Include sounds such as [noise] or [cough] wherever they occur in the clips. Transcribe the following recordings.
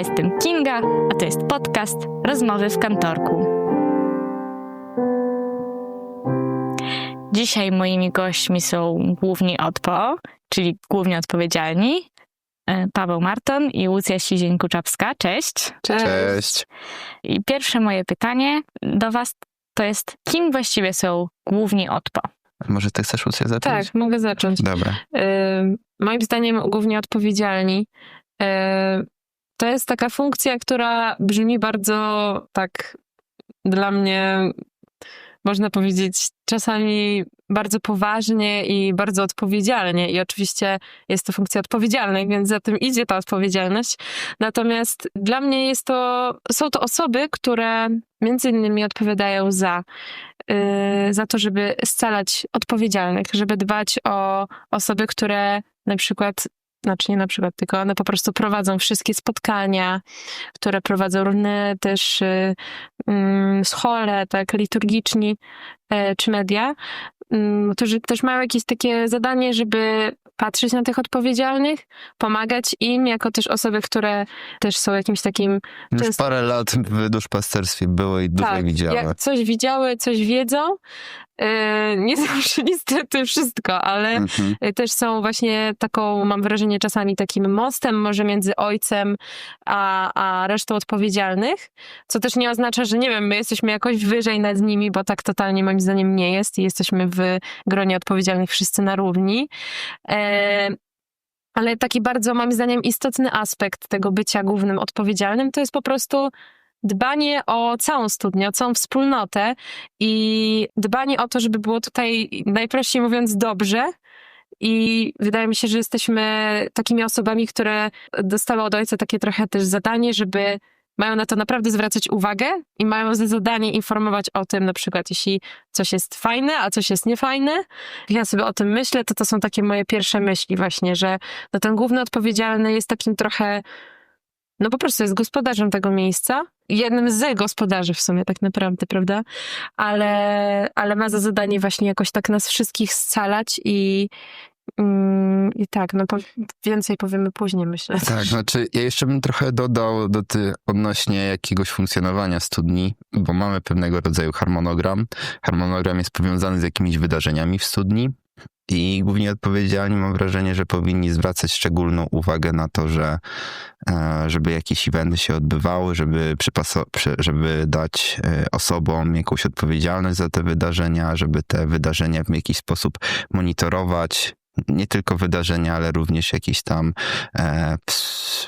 jestem Kinga, a to jest podcast Rozmowy w kantorku. Dzisiaj moimi gośćmi są główni ODPO, czyli głównie odpowiedzialni, e, Paweł Marton i Łucja Sizień-Kuczapska. Cześć. Cześć. Cześć. I pierwsze moje pytanie do was to jest, kim właściwie są główni ODPO? Może ty chcesz Lucja zacząć? Tak, mogę zacząć. Dobra. Y, moim zdaniem głównie odpowiedzialni. To jest taka funkcja, która brzmi bardzo tak dla mnie, można powiedzieć, czasami bardzo poważnie i bardzo odpowiedzialnie. I oczywiście jest to funkcja odpowiedzialna, więc za tym idzie ta odpowiedzialność. Natomiast dla mnie jest to, są to osoby, które między innymi odpowiadają za, y, za to, żeby scalać odpowiedzialnych, żeby dbać o osoby, które na przykład znaczy nie na przykład, tylko one po prostu prowadzą wszystkie spotkania, które prowadzą różne też mm, schole, tak, liturgiczni e, czy media, mm, którzy też mają jakieś takie zadanie, żeby patrzeć na tych odpowiedzialnych, pomagać im, jako też osoby, które też są jakimś takim Już parę lat w duszpasterstwie było i dużo tak, widziały. jak coś widziały, coś wiedzą. E, Nie [laughs] zawsze niestety wszystko, ale Mhm. e, też są właśnie taką, mam wrażenie, czasami takim mostem może między ojcem a, a resztą odpowiedzialnych, co też nie oznacza, że nie wiem, my jesteśmy jakoś wyżej nad nimi, bo tak totalnie moim zdaniem nie jest i jesteśmy w gronie odpowiedzialnych wszyscy na równi. E, ale taki bardzo, moim zdaniem, istotny aspekt tego bycia głównym odpowiedzialnym to jest po prostu dbanie o całą studnię, o całą wspólnotę i dbanie o to, żeby było tutaj, najprościej mówiąc, dobrze. I wydaje mi się, że jesteśmy takimi osobami, które dostały od ojca takie trochę też zadanie, żeby mają na to naprawdę zwracać uwagę i mają za zadanie informować o tym, na przykład jeśli coś jest fajne, a coś jest niefajne. Jak ja sobie o tym myślę, to to są takie moje pierwsze myśli właśnie, że no ten główny odpowiedzialny jest takim trochę, no po prostu jest gospodarzem tego miejsca. Jednym z gospodarzy w sumie tak naprawdę, prawda? Ale, ale ma za zadanie właśnie jakoś tak nas wszystkich scalać i, mm, i tak, no po, więcej powiemy później, myślę. Tak, znaczy ja jeszcze bym trochę dodał do ty, odnośnie jakiegoś funkcjonowania studni, bo mamy pewnego rodzaju harmonogram. Harmonogram jest powiązany z jakimiś wydarzeniami w studni i głównie odpowiedzialni mam wrażenie, że powinni zwracać szczególną uwagę na to, że e, żeby jakieś eventy się odbywały, żeby, żeby dać e, osobom jakąś odpowiedzialność za te wydarzenia, żeby te wydarzenia w jakiś sposób monitorować, nie tylko wydarzenia, ale również jakieś tam e,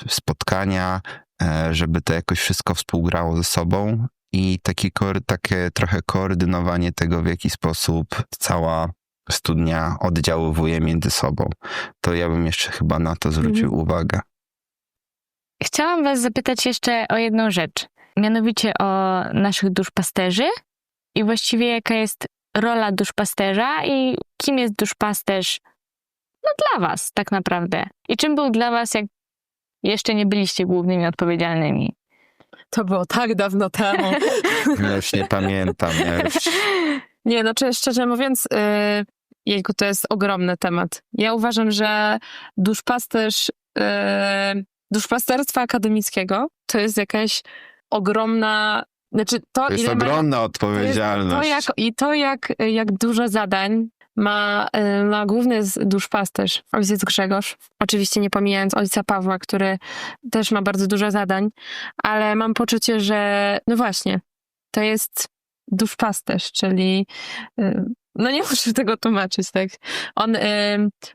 spotkania, e, żeby to jakoś wszystko współgrało ze sobą. I taki takie trochę koordynowanie tego, w jaki sposób cała studnia oddziaływuje między sobą. To ja bym jeszcze chyba na to zwrócił Mhm. uwagę. Chciałam was zapytać jeszcze o jedną rzecz, mianowicie o naszych duszpasterzy i właściwie jaka jest rola duszpasterza i kim jest duszpasterz no dla was tak naprawdę. I czym był dla was, jak jeszcze nie byliście głównymi odpowiedzialnymi? To było tak dawno temu. [laughs] Ja już nie pamiętam. Ja już... [laughs] Nie, no czy szczerze mówiąc, yy, jejku, to jest ogromny temat. Ja uważam, że duszpasterz, yy, duszpasterstwa akademickiego to jest jakaś ogromna, znaczy to, To jest ile ma- ogromna to, odpowiedzialność. jak, I to, jak, jak dużo zadań ma, y, ma główny duszpasterz, ojciec Grzegorz. Oczywiście nie pomijając ojca Pawła, który też ma bardzo dużo zadań, ale mam poczucie, że no właśnie, to jest duszpasterz, czyli y, no nie [laughs] muszę tego tłumaczyć, tak? On y,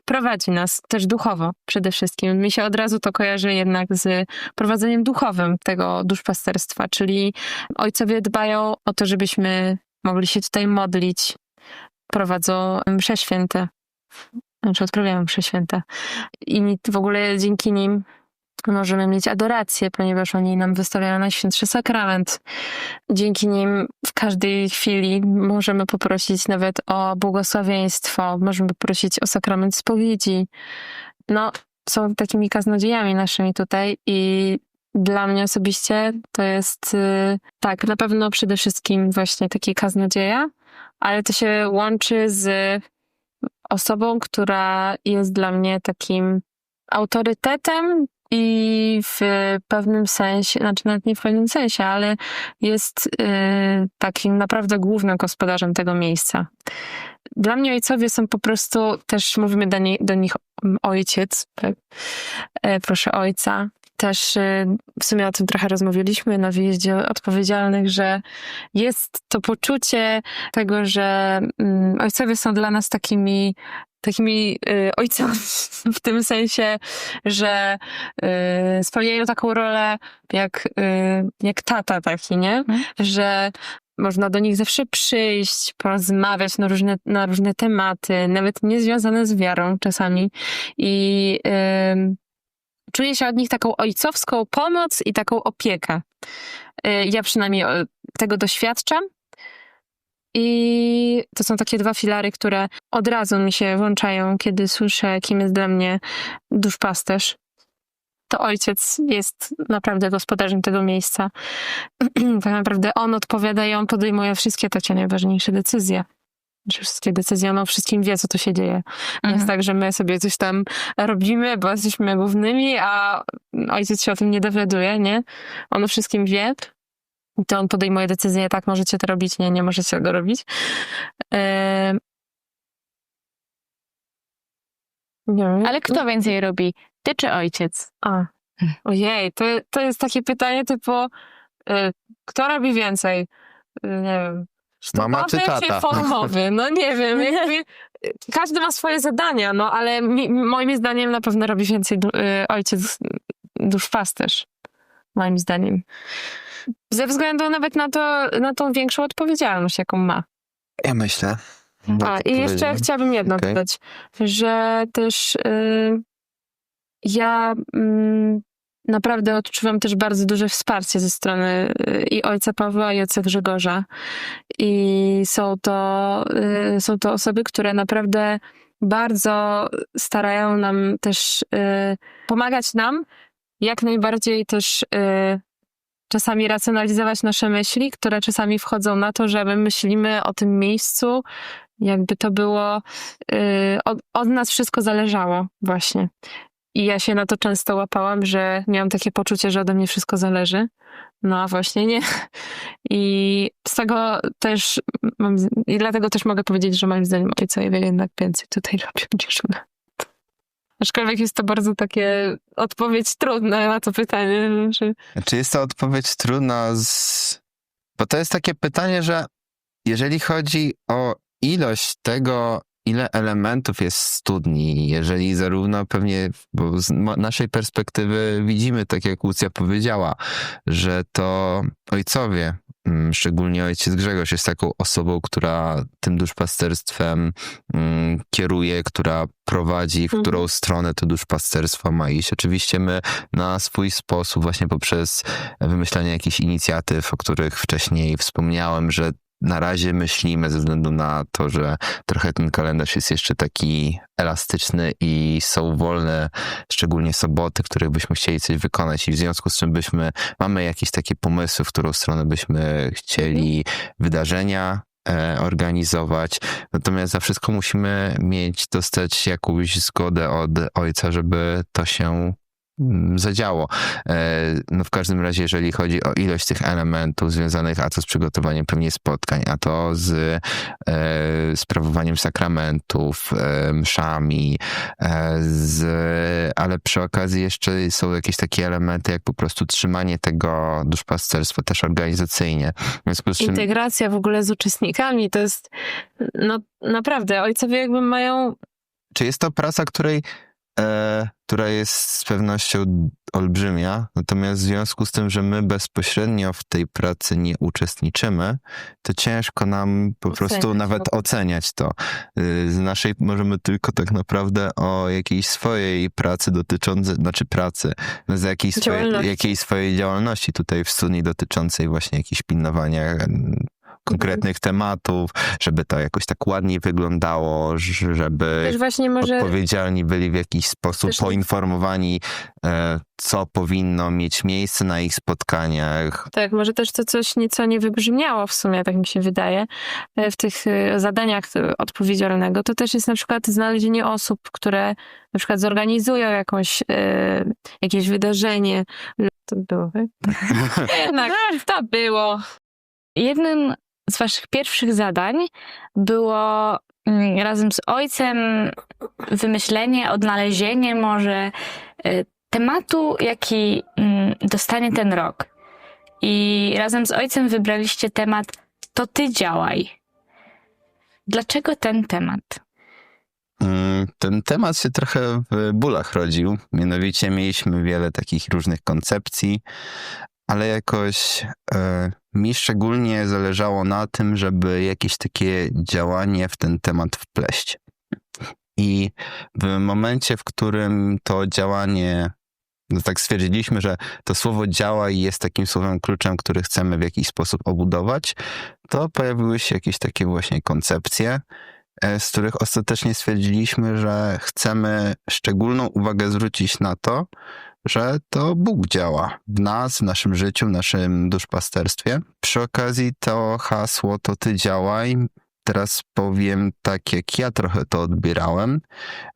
prowadzi nas też duchowo przede wszystkim. Mi się od razu to kojarzy jednak z prowadzeniem duchowym tego duszpasterstwa, czyli ojcowie dbają o to, żebyśmy mogli się tutaj modlić. Prowadzą msze święte. Znaczy odprawiają msze święte. I w ogóle dzięki nim możemy mieć adorację, ponieważ oni nam wystawiają Najświętszy Sakrament. Dzięki nim w każdej chwili możemy poprosić nawet o błogosławieństwo, możemy poprosić o sakrament spowiedzi. No, są takimi kaznodziejami naszymi tutaj i dla mnie osobiście to jest y, tak, na pewno przede wszystkim właśnie taki kaznodzieja, ale to się łączy z osobą, która jest dla mnie takim autorytetem, i w pewnym sensie, znaczy nawet nie w pewnym sensie, ale jest y, takim naprawdę głównym gospodarzem tego miejsca. Dla mnie ojcowie są po prostu, też mówimy do, nie, do nich mm, ojciec, tak? E, proszę ojca. Też y, w sumie o tym trochę rozmawialiśmy na wyjeździe odpowiedzialnych, że jest to poczucie tego, że mm, ojcowie są dla nas takimi takimi y, ojcami [laughs] w tym sensie, że y, spełniają taką rolę jak, y, jak tata taki, nie? Mhm. Że można do nich zawsze przyjść, porozmawiać na różne, na różne tematy, nawet niezwiązane z wiarą czasami. I czuję się od nich taką ojcowską pomoc i taką opiekę. Y, ja przynajmniej tego doświadczam. I to są takie dwa filary, które od razu mi się włączają, kiedy słyszę, kim jest dla mnie duszpasterz. To ojciec jest naprawdę gospodarzem tego miejsca. [clears throat] tak naprawdę on odpowiada i on podejmuje wszystkie takie najważniejsze decyzje. Wszystkie decyzje, on o wszystkim wie, co tu się dzieje. Nie jest Mhm. tak, że my sobie coś tam robimy, bo jesteśmy głównymi, a ojciec się o tym nie dowiaduje, nie? On o wszystkim wie. I to on podejmuje decyzję, tak, możecie to robić, nie, nie możecie tego robić. Wiem. Ale kto więcej robi? Ty czy ojciec? A, ojej, to, to jest takie pytanie typu, y, kto robi więcej? Y, nie wiem. Mama czy tata? formowy? No nie wiem. [laughs] Jakby, każdy ma swoje zadania, no ale mi, moim zdaniem na pewno robi więcej du- y, ojciec duszpasterz. Moim zdaniem. Ze względu nawet na, to, na tą większą odpowiedzialność, jaką ma. Ja myślę. A, to i jeszcze chciałabym jedno Okej. dodać, że też y, ja mm, naprawdę odczuwam też bardzo duże wsparcie ze strony y, i ojca Pawła, i ojca Grzegorza. I są to, y, są to osoby, które naprawdę bardzo starają nam też y, pomagać nam, jak najbardziej też czasami racjonalizować nasze myśli, które czasami wchodzą na to, że my myślimy o tym miejscu, jakby to było, od, od nas wszystko zależało właśnie. I ja się na to często łapałam, że miałam takie poczucie, że ode mnie wszystko zależy. No a właśnie nie. I z tego też, mam, i dlatego też mogę powiedzieć, że moim zdaniem ojcowie jednak więcej tutaj robią niż my. Aczkolwiek jest to bardzo takie odpowiedź trudna na to pytanie. Że... Czy jest to odpowiedź trudna z... Bo to jest takie pytanie, że jeżeli chodzi o ilość tego, ile elementów jest w studni, jeżeli zarówno pewnie, bo z naszej perspektywy widzimy, tak jak Łucja powiedziała, że to ojcowie, mm, szczególnie ojciec Grzegorz jest taką osobą, która tym duszpasterstwem mm, kieruje, która prowadzi, w Mhm. którą stronę to duszpasterstwo ma iść. Oczywiście my na swój sposób, właśnie poprzez wymyślanie jakichś inicjatyw, o których wcześniej wspomniałem, że na razie myślimy ze względu na to, że trochę ten kalendarz jest jeszcze taki elastyczny i są wolne, szczególnie soboty, których byśmy chcieli coś wykonać i w związku z czym byśmy, mamy jakieś takie pomysły, w którą stronę byśmy chcieli wydarzenia e, organizować. Natomiast za wszystko musimy mieć, dostać jakąś zgodę od ojca, żeby to się zadziało. E, No w każdym razie, jeżeli chodzi o ilość tych elementów związanych, a to z przygotowaniem pewnie spotkań, a to z e, sprawowaniem sakramentów, e, mszami, e, z, ale przy okazji jeszcze są jakieś takie elementy, jak po prostu trzymanie tego duszpasterstwa też organizacyjnie. W czym Integracja w ogóle z uczestnikami to jest, no naprawdę, ojcowie jakby mają Czy jest to praca, której, e, która jest z pewnością olbrzymia, natomiast w związku z tym, że my bezpośrednio w tej pracy nie uczestniczymy, to ciężko nam po Oceniać, prostu nawet no. oceniać to. Y, Z naszej możemy tylko tak naprawdę o jakiejś swojej pracy dotyczącej, znaczy pracy, no z jakiejś swojej, Działalności. jakiejś swojej działalności tutaj w studni dotyczącej właśnie jakichś pilnowania mm, konkretnych tematów, żeby to jakoś tak ładniej wyglądało, żeby Też właśnie może... odpowiedzialni byli w jakiś sposób Też poinformowani, e, co powinno mieć miejsce na ich spotkaniach. Tak, może też to coś nieco nie wybrzmiało w sumie, tak mi się wydaje, e, w tych e, zadaniach odpowiedzialnego. To też jest na przykład znalezienie osób, które na przykład zorganizują jakąś, jakieś wydarzenie. To było, tak? [laughs] Jednak to było. Jednym z waszych pierwszych zadań było mm, razem z ojcem wymyślenie, odnalezienie może y, tematu, jaki mm, dostanie ten rok. I razem z ojcem wybraliście temat To ty działaj. Dlaczego ten temat? Mm, Ten temat się trochę w bólach rodził. Mianowicie mieliśmy wiele takich różnych koncepcji, ale jakoś e, mi szczególnie zależało na tym, żeby jakieś takie działanie w ten temat wpleść. I w momencie, w którym to działanie, no tak stwierdziliśmy, że to słowo działaj jest takim słowem kluczem, który chcemy w jakiś sposób obudować, to pojawiły się jakieś takie właśnie koncepcje, e, z których ostatecznie stwierdziliśmy, że chcemy szczególną uwagę zwrócić na to, że to Bóg działa w nas, w naszym życiu, w naszym duszpasterstwie. Przy okazji to hasło to Ty działaj. Teraz powiem tak, jak ja trochę to odbierałem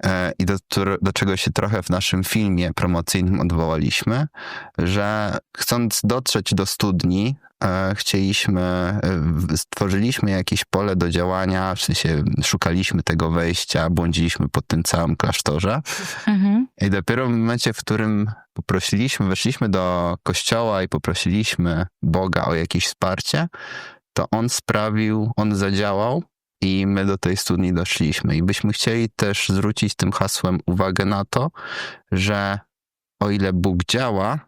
e, i do, do czego się trochę w naszym filmie promocyjnym odwołaliśmy, że chcąc dotrzeć do studni, chcieliśmy, e, stworzyliśmy jakieś pole do działania, w sensie szukaliśmy tego wejścia, błądziliśmy po tym całym klasztorze. Mhm. I dopiero w momencie, w którym poprosiliśmy, weszliśmy do kościoła i poprosiliśmy Boga o jakieś wsparcie, to On sprawił, On zadziałał i my do tej studni doszliśmy. I byśmy chcieli też zwrócić tym hasłem uwagę na to, że o ile Bóg działa,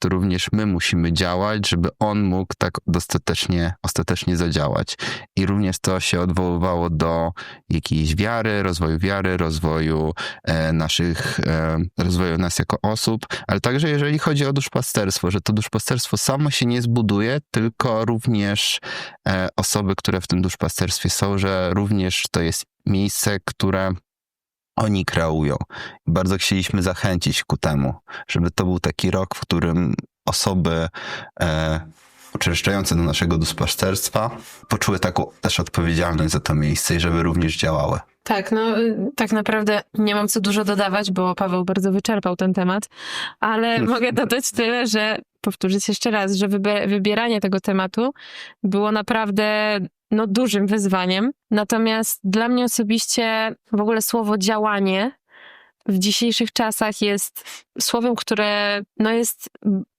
to również my musimy działać, żeby On mógł tak dostatecznie, ostatecznie zadziałać. I również to się odwoływało do jakiejś wiary, rozwoju wiary, rozwoju e, naszych, e, rozwoju nas jako osób, ale także jeżeli chodzi o duszpasterstwo, że to duszpasterstwo samo się nie zbuduje, tylko również e, osoby, które w tym duszpasterstwie są, że również to jest miejsce, które oni kreują. Bardzo chcieliśmy zachęcić ku temu, żeby to był taki rok, w którym osoby e, uczęszczające do naszego duszpasterstwa poczuły taką też odpowiedzialność za to miejsce i żeby również działały. Tak, no y, tak naprawdę nie mam co dużo dodawać, bo Paweł bardzo wyczerpał ten temat, ale [laughs] mogę dodać tyle, że powtórzyć jeszcze raz, że wybieranie tego tematu było naprawdę no, dużym wyzwaniem. Natomiast dla mnie osobiście w ogóle słowo działanie w dzisiejszych czasach jest słowem, które no jest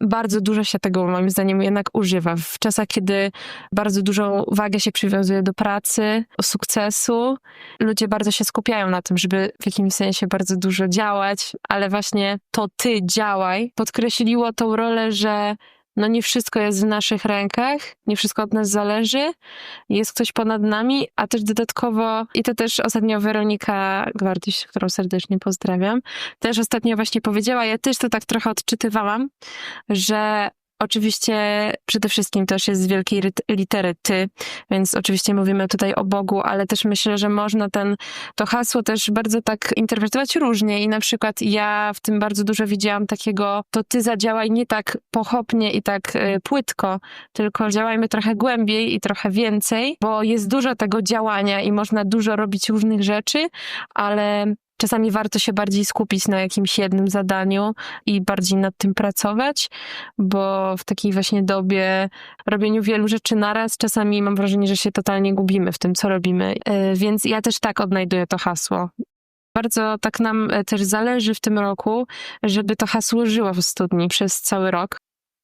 bardzo dużo się tego moim zdaniem jednak używa. W czasach, kiedy bardzo dużą wagę się przywiązuje do pracy, sukcesu, ludzie bardzo się skupiają na tym, żeby w jakimś sensie bardzo dużo działać, ale właśnie to ty działaj podkreśliło tą rolę, że no nie wszystko jest w naszych rękach, nie wszystko od nas zależy, jest ktoś ponad nami, a też dodatkowo, i to też ostatnio Weronika Gwardyś, którą serdecznie pozdrawiam, też ostatnio właśnie powiedziała, ja też to tak trochę odczytywałam, że Oczywiście przede wszystkim też jest z wielkiej litery ty, więc oczywiście mówimy tutaj o Bogu, ale też myślę, że można ten, to hasło też bardzo tak interpretować różnie i na przykład ja w tym bardzo dużo widziałam takiego, to ty zadziałaj nie tak pochopnie i tak e, płytko, tylko działajmy trochę głębiej i trochę więcej, bo jest dużo tego działania i można dużo robić różnych rzeczy, ale czasami warto się bardziej skupić na jakimś jednym zadaniu i bardziej nad tym pracować, bo w takiej właśnie dobie robieniu wielu rzeczy naraz, czasami mam wrażenie, że się totalnie gubimy w tym, co robimy. E, Więc ja też tak odnajduję to hasło. Bardzo tak nam e, też zależy w tym roku, żeby to hasło żyło w studni przez cały rok.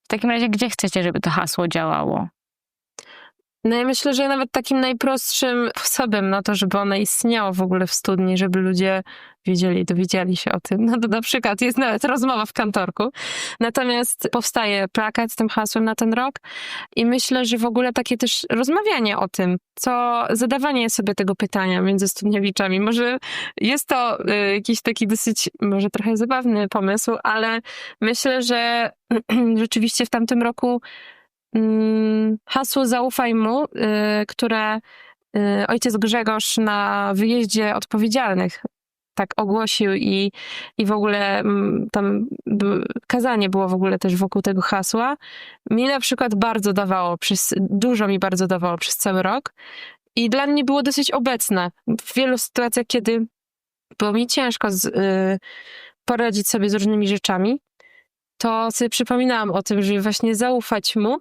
W takim razie, gdzie chcecie, żeby to hasło działało? No ja myślę, że nawet takim najprostszym sposobem na to, żeby ono istniało w ogóle w studni, żeby ludzie wiedzieli, dowiedzieli się o tym. No to na przykład jest nawet rozmowa w kantorku. Natomiast powstaje plakat z tym hasłem na ten rok i myślę, że w ogóle takie też rozmawianie o tym, co zadawanie sobie tego pytania między studniowiczami. Może jest to y, jakiś taki dosyć, może trochę zabawny pomysł, ale myślę, że [clears throat] rzeczywiście w tamtym roku hasło zaufaj mu, y, które y, ojciec Grzegorz na wyjeździe odpowiedzialnych tak ogłosił i, i w ogóle mm, tam kazanie było w ogóle też wokół tego hasła. Mi na przykład bardzo dawało, przez, dużo mi bardzo dawało przez cały rok i dla mnie było dosyć obecne w wielu sytuacjach, kiedy było mi ciężko z, y, poradzić sobie z różnymi rzeczami, to sobie przypominałam o tym, żeby właśnie zaufać mu.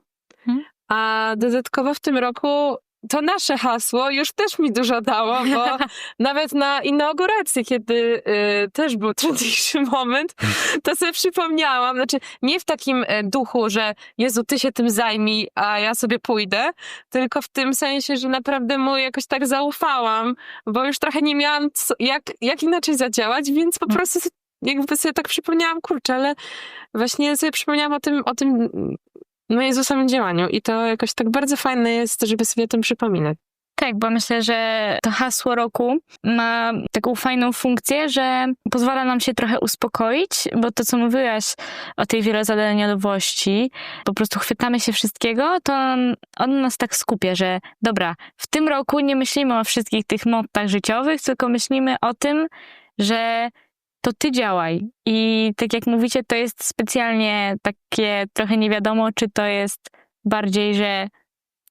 A dodatkowo w tym roku to nasze hasło już też mi dużo dało, bo [laughs] nawet na inaugurację, kiedy y, też był trudniejszy [laughs] moment, to sobie przypomniałam, znaczy nie w takim e, duchu, że Jezu, ty się tym zajmij, a ja sobie pójdę, tylko w tym sensie, że naprawdę mu jakoś tak zaufałam, bo już trochę nie miałam co, jak, jak inaczej zadziałać, więc po Mm. prostu jakby sobie tak przypomniałam, kurczę, ale właśnie sobie przypomniałam o tym, o tym no Jezusowym działaniu i to jakoś tak bardzo fajne jest, żeby sobie o tym przypominać. Tak, bo myślę, że to hasło roku ma taką fajną funkcję, że pozwala nam się trochę uspokoić, bo to, co mówiłaś o tej wielozadaniowości, po prostu chwytamy się wszystkiego, to on, on nas tak skupia, że dobra, w tym roku nie myślimy o wszystkich tych mottach życiowych, tylko myślimy o tym, że to ty działaj. I tak jak mówicie, to jest specjalnie takie trochę nie wiadomo, czy to jest bardziej, że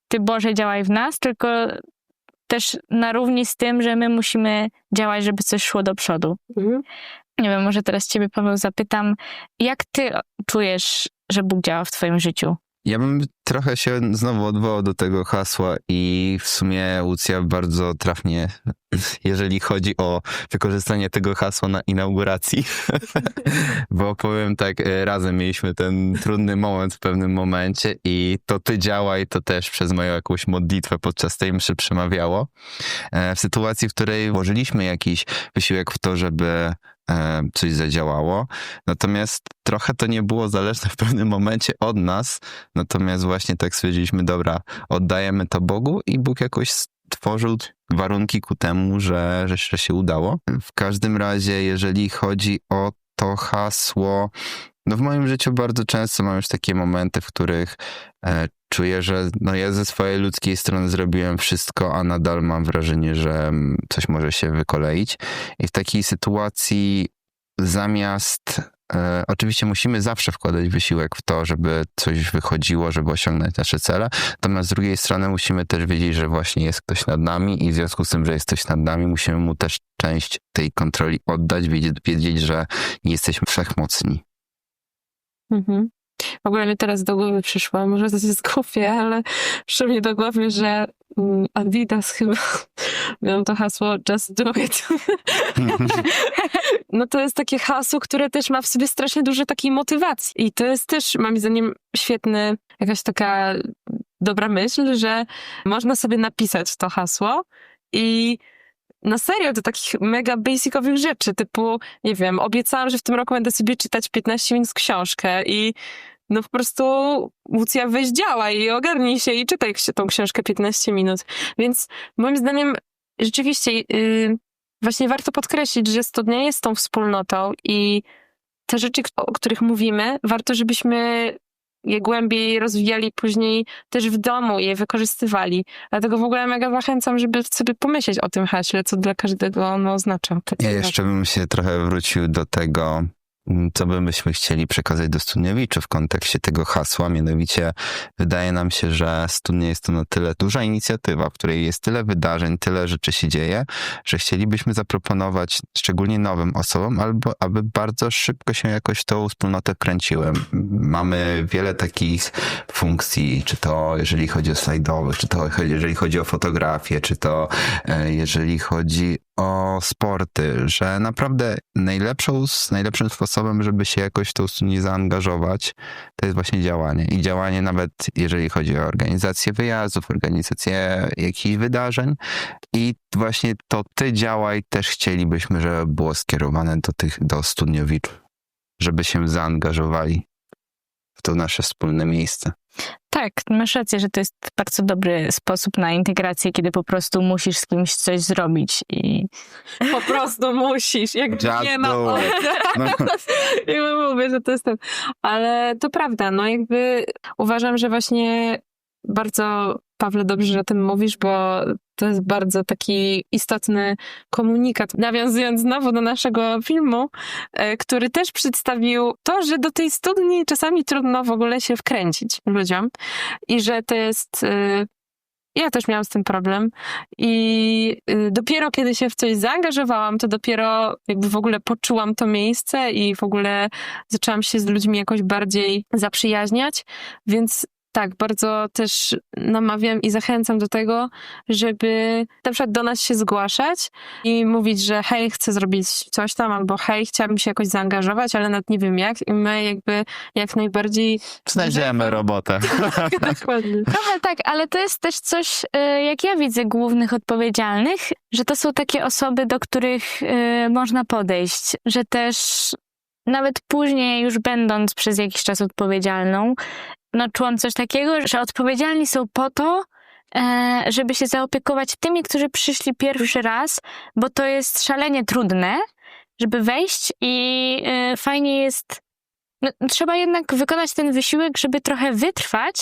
ty Boże działaj w nas, tylko też na równi z tym, że my musimy działać, żeby coś szło do przodu. Nie wiem, może teraz ciebie, Paweł, zapytam, jak ty czujesz, że Bóg działa w twoim życiu? Ja bym trochę się znowu odwołał do tego hasła i w sumie Łucja bardzo trafnie, jeżeli chodzi o wykorzystanie tego hasła na inauguracji, [laughs] bo powiem tak, e, razem mieliśmy ten trudny moment w pewnym momencie i to ty działaj, to też przez moją jakąś modlitwę podczas tej mszy przemawiało. E, W sytuacji, w której włożyliśmy jakiś wysiłek w to, żeby coś zadziałało, natomiast trochę to nie było zależne [laughs] w pewnym momencie od nas, Natomiast właśnie tak stwierdziliśmy, dobra, oddajemy to Bogu i Bóg jakoś stworzył warunki ku temu, że, że, się udało. W każdym razie, jeżeli chodzi o to hasło, no w moim życiu bardzo często mam już takie momenty, w których e, czuję, że no ja ze swojej ludzkiej strony zrobiłem wszystko, a nadal mam wrażenie, że mm, coś może się wykoleić. I w takiej sytuacji zamiast E, oczywiście musimy zawsze wkładać wysiłek w to, żeby coś wychodziło, żeby osiągnąć nasze cele. Natomiast z drugiej strony musimy też wiedzieć, że właśnie jest ktoś nad nami i w związku z tym, że jest ktoś nad nami, musimy mu też część tej kontroli oddać, wiedzieć, wiedzieć że nie jesteśmy wszechmocni. Mhm. W ogóle mi teraz do głowy przyszło, może to jest ale przyszło mi do głowy, że mm, Adidas chyba [laughs] miał to hasło Just Do It. [laughs] No to jest takie hasło, które też ma w sobie strasznie dużo takiej motywacji. I to jest też, moim zdaniem, świetny, jakaś taka dobra myśl, że można sobie napisać to hasło i na serio do takich mega basicowych rzeczy, typu, nie wiem, obiecałam, że w tym roku będę sobie czytać 15 minut książkę i no po prostu Łucja weź działa i ogarnij się i czytaj tą książkę 15 minut. Więc moim zdaniem rzeczywiście yy, właśnie warto podkreślić, że studnia jest tą wspólnotą i te rzeczy, o których mówimy, warto, żebyśmy je głębiej rozwijali później też w domu i je wykorzystywali. Dlatego w ogóle mega zachęcam, żeby sobie pomyśleć o tym haśle, co dla każdego ono oznacza. Ja jeszcze bym się trochę wrócił do tego, co by myśmy chcieli przekazać do studniowiczów w kontekście tego hasła. Mianowicie wydaje nam się, że studnia jest to na tyle duża inicjatywa, w której jest tyle wydarzeń, tyle rzeczy się dzieje, że chcielibyśmy zaproponować szczególnie nowym osobom, albo aby bardzo szybko się jakoś tą wspólnotę wkręciły. Mamy wiele takich funkcji, czy to jeżeli chodzi o slajdowych, czy to jeżeli chodzi o fotografię, czy to e, jeżeli chodzi o sporty, że naprawdę najlepszą, najlepszym sposobem, żeby się jakoś w tą studnię zaangażować, to jest właśnie działanie. I działanie nawet jeżeli chodzi o organizację wyjazdów, organizację jakichś wydarzeń. I właśnie to ty działaj też chcielibyśmy, żeby było skierowane do tych, do studniowiczów, żeby się zaangażowali w to nasze wspólne miejsce. Tak, masz rację, że to jest bardzo dobry sposób na integrację, kiedy po prostu musisz z kimś coś zrobić i Po prostu musisz, jak Just nie ma. No. [laughs] Ja mówię, że to jest ten. Ale to prawda, no jakby uważam, że właśnie bardzo, Pawle, dobrze, że o tym mówisz, bo to jest bardzo taki istotny komunikat. Nawiązując znowu do naszego filmu, e, który też przedstawił to, że do tej studni czasami trudno w ogóle się wkręcić ludziom i że to jest. e, Ja też miałam z tym problem i y, dopiero kiedy się w coś zaangażowałam, to dopiero jakby w ogóle poczułam to miejsce i w ogóle zaczęłam się z ludźmi jakoś bardziej zaprzyjaźniać, więc tak, bardzo też namawiam i zachęcam do tego, żeby na przykład do nas się zgłaszać i mówić, że hej, chcę zrobić coś tam, albo hej, chciałabym się jakoś zaangażować, ale nawet nie wiem jak i my jakby jak najbardziej... Znajdziemy robotę. [laughs] Dokładnie. Trochę tak, ale to jest też coś, e, jak ja widzę głównych odpowiedzialnych, że to są takie osoby, do których e, można podejść, że też nawet później, już będąc przez jakiś czas odpowiedzialną, no czułam coś takiego, że odpowiedzialni są po to, e, żeby się zaopiekować tymi, którzy przyszli pierwszy raz, bo to jest szalenie trudne, żeby wejść i e, fajnie jest. No, trzeba jednak wykonać ten wysiłek, żeby trochę wytrwać,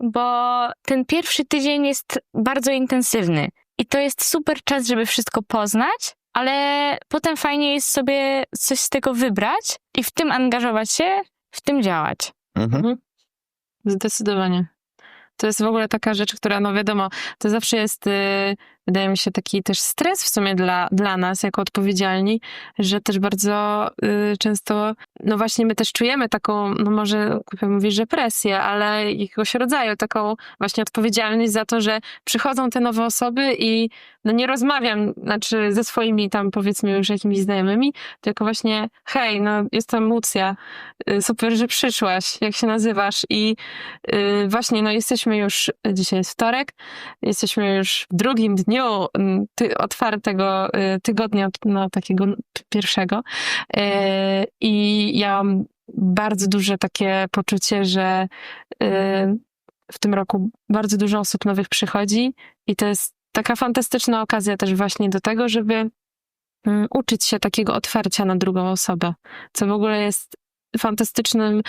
bo ten pierwszy tydzień jest bardzo intensywny i to jest super czas, żeby wszystko poznać, ale potem fajnie jest sobie coś z tego wybrać i w tym angażować się, w tym działać. Mhm. Zdecydowanie. To jest w ogóle taka rzecz, która, no wiadomo, to zawsze jest, y, wydaje mi się, taki też stres w sumie dla, dla nas, jako odpowiedzialni, że też bardzo y, często, no właśnie my też czujemy taką, no może Kupia mówisz, że presję, ale jakiegoś rodzaju taką właśnie odpowiedzialność za to, że przychodzą te nowe osoby i no nie rozmawiam, znaczy ze swoimi tam powiedzmy już jakimiś znajomymi, tylko właśnie hej, no jestem Lucja, y, super, że przyszłaś, jak się nazywasz? I y, właśnie no jesteśmy już, dzisiaj jest wtorek, jesteśmy już w drugim dniu mm, ty, otwartego y, tygodnia, no takiego pierwszego. Y, i ja mam bardzo duże takie poczucie, że y, w tym roku bardzo dużo osób nowych przychodzi i to jest taka fantastyczna okazja też właśnie do tego, żeby mm, uczyć się takiego otwarcia na drugą osobę, co w ogóle jest fantastycznym,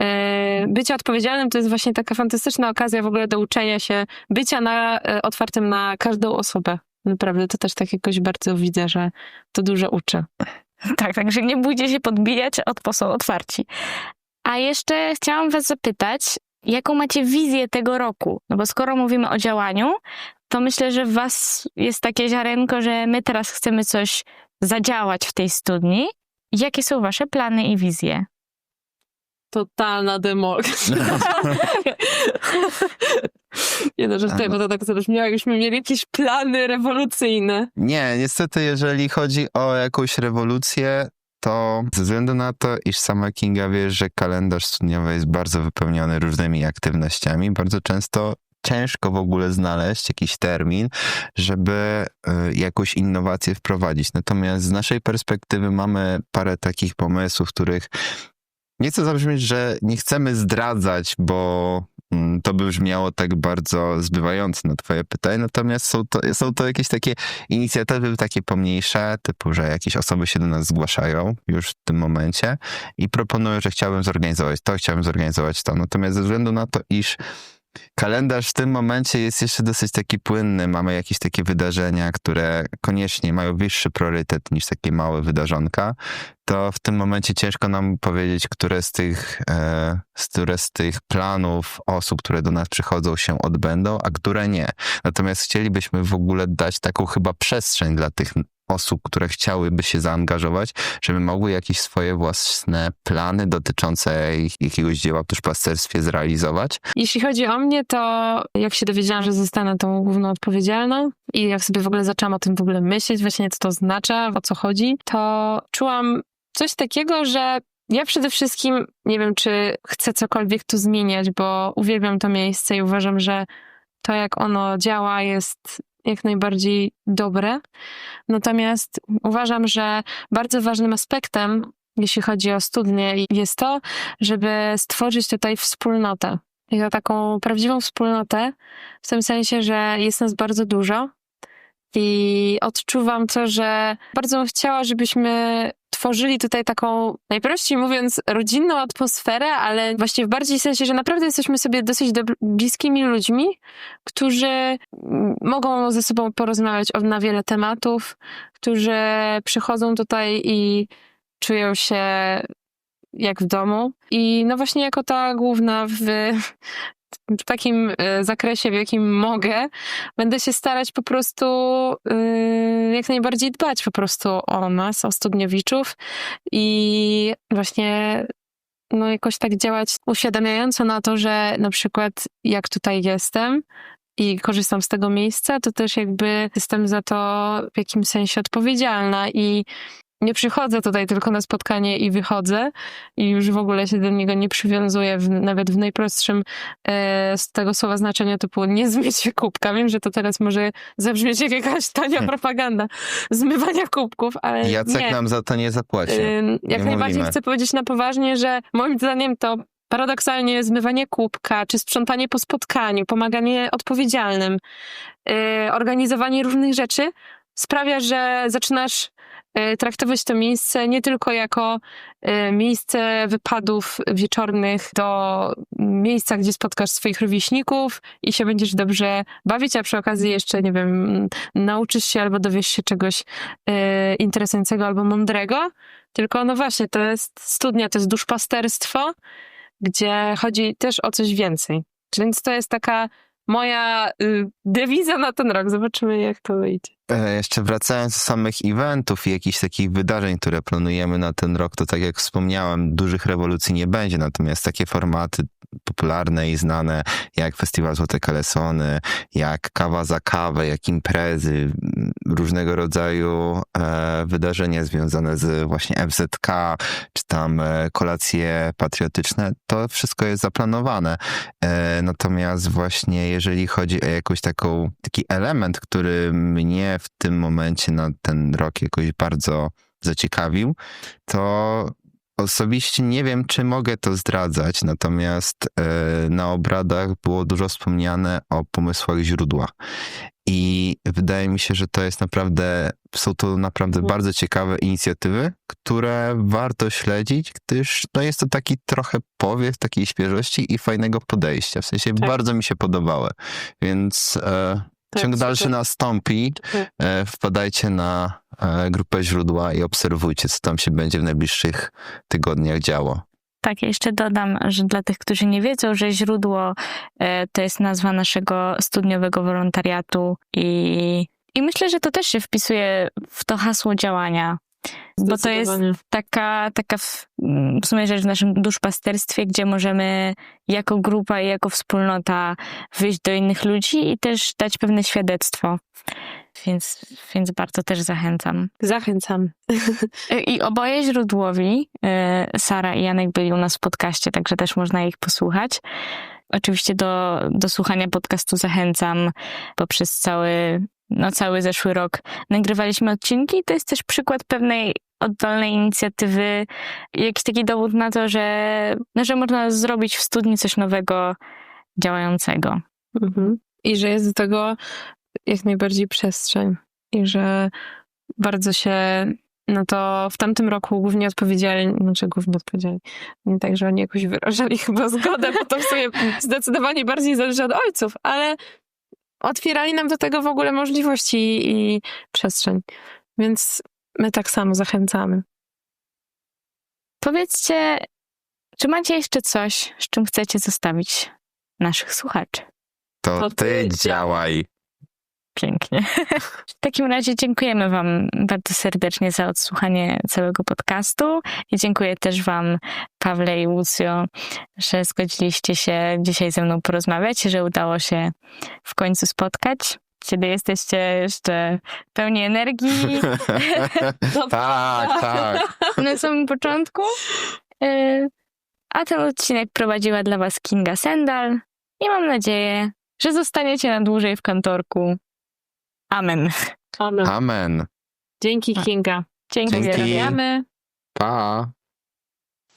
e, bycie odpowiedzialnym to jest właśnie taka fantastyczna okazja w ogóle do uczenia się, bycia na, e, otwartym na każdą osobę. Naprawdę to też tak jakoś bardzo widzę, że to dużo uczy. Tak, także nie bójcie się podbijać, od są otwarci. A jeszcze chciałam was zapytać, jaką macie wizję tego roku? No bo skoro mówimy o działaniu, to myślę, że w was jest takie ziarenko, że my teraz chcemy coś zadziałać w tej studni. Jakie są wasze plany i wizje? Totalna demolka. [laughs] Nie no, żartuję, bo to tak zabrzmiało, jakbyśmy mieli jakieś plany rewolucyjne. Nie, niestety, jeżeli chodzi o jakąś rewolucję, to ze względu na to, iż sama Kinga wie, że kalendarz studniowy jest bardzo wypełniony różnymi aktywnościami, bardzo często ciężko w ogóle znaleźć jakiś termin, żeby y, jakąś innowację wprowadzić. Natomiast z naszej perspektywy mamy parę takich pomysłów, których nie chcę zabrzmieć, że nie chcemy zdradzać, bo mm, to by brzmiało tak bardzo zbywająco na twoje pytanie, natomiast są to, są to jakieś takie inicjatywy takie pomniejsze, typu, że jakieś osoby się do nas zgłaszają już w tym momencie i proponują, że chciałbym zorganizować to, chciałbym zorganizować to. Natomiast ze względu na to, iż kalendarz w tym momencie jest jeszcze dosyć taki płynny, mamy jakieś takie wydarzenia, które koniecznie mają wyższy priorytet niż takie małe wydarzonka, to w tym momencie ciężko nam powiedzieć, które z tych, e, które z tych planów osób, które do nas przychodzą, się odbędą, a które nie. Natomiast chcielibyśmy w ogóle dać taką chyba przestrzeń dla tych osób, które chciałyby się zaangażować, żeby mogły jakieś swoje własne plany dotyczące jakiegoś dzieła w duszpasterstwie zrealizować. Jeśli chodzi o mnie, to jak się dowiedziałam, że zostanę tą główną odpowiedzialną i jak sobie w ogóle zaczęłam o tym w ogóle myśleć, właśnie co to oznacza, o co chodzi, to czułam coś takiego, że ja przede wszystkim nie wiem, czy chcę cokolwiek tu zmieniać, bo uwielbiam to miejsce i uważam, że to, jak ono działa, jest jak najbardziej dobre. Natomiast uważam, że bardzo ważnym aspektem, jeśli chodzi o studnię, jest to, żeby stworzyć tutaj wspólnotę. jako taką prawdziwą wspólnotę, w tym sensie, że jest nas bardzo dużo i odczuwam to, że bardzo bym chciała, żebyśmy tworzyli tutaj taką, najprościej mówiąc, rodzinną atmosferę, ale właśnie w bardziej sensie, że naprawdę jesteśmy sobie dosyć dob- bliskimi ludźmi, którzy mogą ze sobą porozmawiać o, na wiele tematów, którzy przychodzą tutaj i czują się jak w domu. I no właśnie jako ta główna w, w takim e, zakresie, w jakim mogę, będę się starać po prostu y, jak najbardziej dbać po prostu o nas, o studniowiczów i właśnie no jakoś tak działać uświadamiająco na to, że na przykład jak tutaj jestem i korzystam z tego miejsca, to też jakby jestem za to w jakimś sensie odpowiedzialna i nie przychodzę tutaj tylko na spotkanie i wychodzę i już w ogóle się do niego nie przywiązuję, w, nawet w najprostszym e, z tego słowa znaczenia typu nie zmycie kubka. Wiem, że to teraz może zabrzmieć jak jakaś tania propaganda zmywania kubków, ale Jacek nie. nam za to nie zapłaci. Ym, Jak Nie najbardziej mówimy. chcę powiedzieć na poważnie, że moim zdaniem to paradoksalnie zmywanie kubka, czy sprzątanie po spotkaniu, pomaganie odpowiedzialnym, yy, organizowanie różnych rzeczy sprawia, że zaczynasz traktować to miejsce nie tylko jako yy, miejsce wypadów wieczornych do miejsca, gdzie spotkasz swoich rówieśników i się będziesz dobrze bawić, a przy okazji jeszcze, nie wiem, nauczysz się albo dowiesz się czegoś yy, interesującego albo mądrego, tylko no właśnie, to jest studnia, to jest duszpasterstwo, gdzie chodzi też o coś więcej. Więc to jest taka moja y, dewiza na ten rok. Zobaczymy, jak to wyjdzie. E, Jeszcze wracając do samych eventów i jakichś takich wydarzeń, które planujemy na ten rok, to tak jak wspomniałem, dużych rewolucji nie będzie, natomiast takie formaty popularne i znane, jak Festiwal Złote Kalesony, jak Kawa za kawę, jak imprezy, różnego rodzaju e, wydarzenia związane z właśnie FZK, czy tam e, kolacje patriotyczne, to wszystko jest zaplanowane. E, natomiast właśnie jeżeli chodzi o jakąś taką, taki element, który mnie w tym momencie na ten rok jakoś bardzo zaciekawił, to osobiście nie wiem, czy mogę to zdradzać, natomiast e, na obradach było dużo wspomniane o pomysłach źródła. I wydaje mi się, że to jest naprawdę, są to naprawdę Mhm. bardzo ciekawe inicjatywy, które warto śledzić, gdyż no jest to taki trochę powiew takiej świeżości i fajnego podejścia. W sensie Tak. bardzo mi się podobały. Więc e, Tak, ciąg super. dalszy nastąpi. Tak. E, wpadajcie na e, grupę źródła i obserwujcie, co tam się będzie w najbliższych tygodniach działo. Tak, jeszcze dodam, że dla tych, którzy nie wiedzą, że źródło e, to jest nazwa naszego studniowego wolontariatu i, i myślę, że to też się wpisuje w to hasło działania. Bo to jest taka, taka w, sumie rzecz w naszym duszpasterstwie, gdzie możemy jako grupa i jako wspólnota wyjść do innych ludzi i też dać pewne świadectwo. Więc, więc bardzo też zachęcam. Zachęcam. [laughs] I oboje źródłowi, e, Sara i Janek byli u nas w podcaście, także też można ich posłuchać. Oczywiście do, do słuchania podcastu zachęcam, bo przez cały, no cały zeszły rok nagrywaliśmy odcinki. To jest też przykład pewnej oddolnej inicjatywy, jakiś taki dowód na to, że, no, że można zrobić w studni coś nowego, działającego. Mhm. I że jest do tego jak najbardziej przestrzeń. I że bardzo się no to w tamtym roku głównie odpowiedzieli, znaczy głównie odpowiedzieli, nie tak, oni jakoś wyrażali [laughs] chyba zgodę, bo to w sumie zdecydowanie bardziej zależy od ojców, ale otwierali nam do tego w ogóle możliwości i przestrzeń. Więc my tak samo zachęcamy. Powiedzcie, czy macie jeszcze coś, z czym chcecie zostawić naszych słuchaczy? To, To ty ty działaj. Pięknie. [laughs] W takim razie dziękujemy Wam bardzo serdecznie za odsłuchanie całego podcastu i dziękuję też Wam, Pawle i Łucjo, że zgodziliście się dzisiaj ze mną porozmawiać, że udało się w końcu spotkać. Kiedy jesteście jeszcze pełni energii [laughs] tak, tak. na samym początku. Y, A ten odcinek prowadziła dla Was Kinga Sendal i mam nadzieję, że zostaniecie na dłużej w kantorku. Amen. Amen. Amen. Dzięki Kinga. Dzięki. Dzięki. Pa.